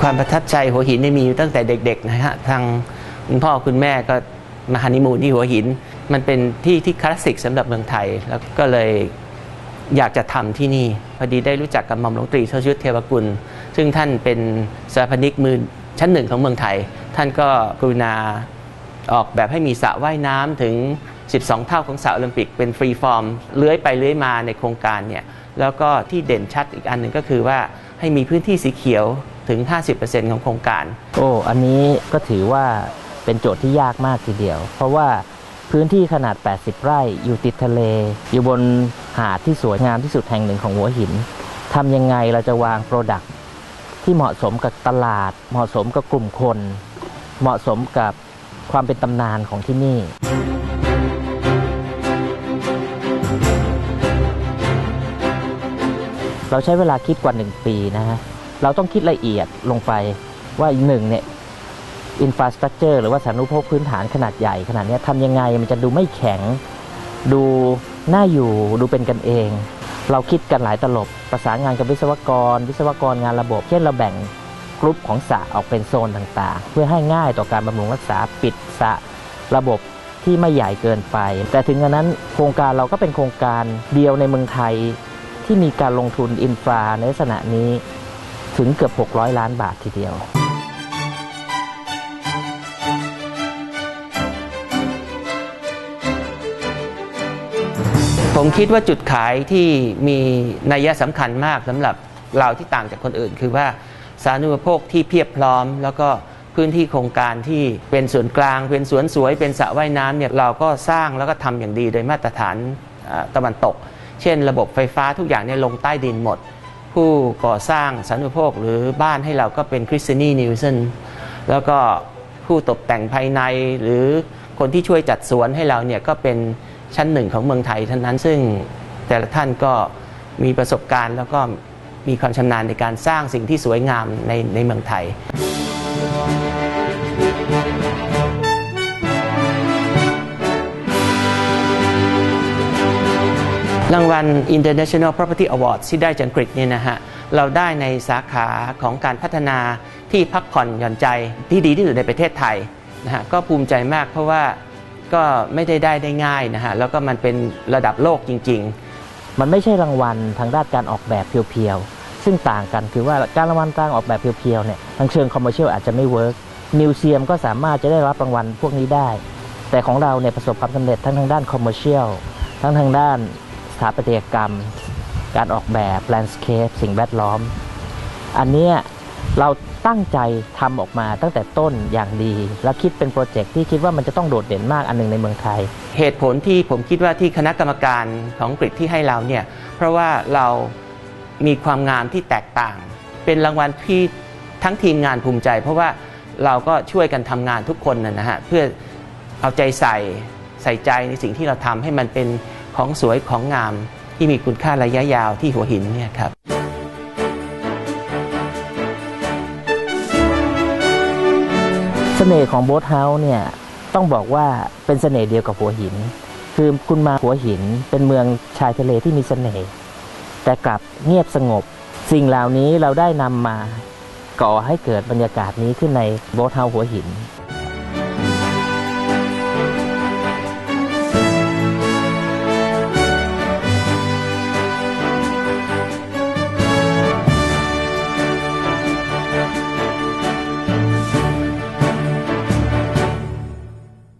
ความประทับใจหัวหินนี่มีตั้งแต่เด็กๆนะฮะทางคุณพ่อคุณแม่ก็มาฮันนีมูนที่หัวหิน มันเป็นที่ที่คลาสสิกสำหรับเมืองไทย แล้วก็เลยอยากจะทำที่นี่ พอดีได้รู้จักกับหม่อมหลวงตรีเชยุทธเทวกุล ซึ่งท่านเป็นสถาปนิกมือชั้นหนึ่งของเมืองไทย ท่านก็กรุณาออกแบบให้มีสระว่ายน้ำถึง 12 เท่าของสระโอลิมปิกเป็นฟรีฟอร์มเลื้อยไปเลื้อยมาในโครงการเนี่ยแล้วก็ที่เด่นชัดอีกอันหนึ่งก็คือว่าให้มีพื้นที่สีเขียวถึง 50%ของโครงการ โอ้อันนี้ก็ถือว่าเป็นโจทย์ที่ยากมากทีเดียว เพราะว่าพื้นที่ขนาด 80 ไร่ อยู่ติดทะเล อยู่บนหาดที่สวยงามที่สุดแห่งหนึ่งของหัวหินทำยังไงเราจะวางโปรดักต์ที่เหมาะสมกับตลาด เหมาะสมกับกลุ่มคน เหมาะสมกับความเป็นตำนานของที่นี่ เราใช้เวลาคิดกว่า 1 ปีนะฮะ เราต้องคิดละเอียดลงไปว่าหนึ่งเนี่ยอินฟราสตรักเจอร์หรือว่าสารุปโภคพื้นฐานขนาดใหญ่ขนาดนี้ทำยังไงมันจะดูไม่แข็ง ดูน่าอยู่ดูเป็นกันเอง เราคิดกันหลายตลบ ประสานงานกับวิศวกร วิศวกรงานระบบ เช่นเราแบ่งกลุ่มของสระออกเป็นโซนต่างๆ เพื่อให้ง่ายต่อการบำรุงรักษาปิดสระระบบที่ไม่ใหญ่เกินไป แต่ถึงกระนั้นโครงการเราก็เป็นโครงการเดียวในเมืองไทย ที่มีการลงทุนอินฟราในลักษณะนี้ถึงเกือบ 600 ล้านบาททีเดียว ผมคิดว่าจุดขายที่มีนัยสำคัญมากสำหรับเราที่ต่างจากคนอื่น คือว่าสาธารณูปโภคที่เพียบพร้อม แล้วก็พื้นที่โครงการที่เป็นส่วนกลาง เป็นสวนสวย เป็นสระว่ายน้ำเนี่ยเราก็สร้างแล้วก็ทำอย่างดีโดยมาตรฐานตะวันตก เช่น ระบบไฟฟ้าทุกอย่างเนี่ยลงใต้ดินหมด ผู้ก่อสร้างสาธารณูปโภคหรือบ้านให้เราก็เป็นคริสตินีนิวเซนแล้วก็ผู้ตกแต่งภายในหรือคนที่ช่วยจัดสวนให้เราเนี่ยก็เป็นชั้นหนึ่งของเมืองไทยทั้งนั้นซึ่งแต่ละท่านก็มีประสบการณ์แล้วก็มีความชำนาญในการสร้างสิ่งที่สวยงามในในเมืองไทย รางวัล International Property Awards ที่ได้จากอังกฤษเนี่ยนะฮะ เราได้ในสาขาของการพัฒนาที่พักผ่อนหย่อนใจที่ดีที่สุดในประเทศไทยนะฮะ ก็ภูมิใจมากเพราะว่าก็ไม่ได้ได้ได้ง่ายนะฮะ แล้วก็มันเป็นระดับโลกจริง ๆ มันไม่ใช่รางวัลทางด้านการออกแบบเพียวๆ ซึ่งต่างกันคือว่าการรางวัลการออกแบบเพียวๆเนี่ยทางเชิงคอมเมอร์เชียลอาจจะไม่เวิร์กมิวเซียมก็สามารถจะได้รับรางวัลพวกนี้ได้ แต่ของเราเนี่ยประสบความสำเร็จทั้งทางด้านคอมเมอร์เชียลทั้งทางด้าน ถาปัตยกรรม การออกแบบแลนด์สเคปสิ่งแวดล้อม อันนี้เราตั้งใจทำออกมาตั้งแต่ต้นอย่างดี และคิดเป็นโปรเจกต์ที่คิดว่ามันจะต้องโดดเด่นมากอันหนึ่งในเมืองไทย เหตุผลที่ผมคิดว่าที่คณะกรรมการของอังกฤษที่ให้เราเนี่ยเพราะว่าเรามีความงามที่แตกต่าง เป็นรางวัลที่ทั้งทีมงานภูมิใจ เพราะว่าเราก็ช่วยกันทำงานทุกคนนะนะฮะเพื่อเอาใจใส่ใส่ใจในสิ่งที่เราทำให้มันเป็น ของสวยของงามที่มีคุณค่าระยะยาวที่หัวหินเนี่ยครับเสน่ห์ของโบ๊ทเฮาส์เนี่ยต้องบอกว่าเป็นเสน่ห์เดียวกับหัวหิน คือคุณมาหัวหินเป็นเมืองชายทะเลที่มีเสน่ห์แต่กลับเงียบสงบ สิ่งเหล่านี้เราได้นำมาก่อให้เกิดบรรยากาศนี้ขึ้นในโบ๊ทเฮาส์หัวหิน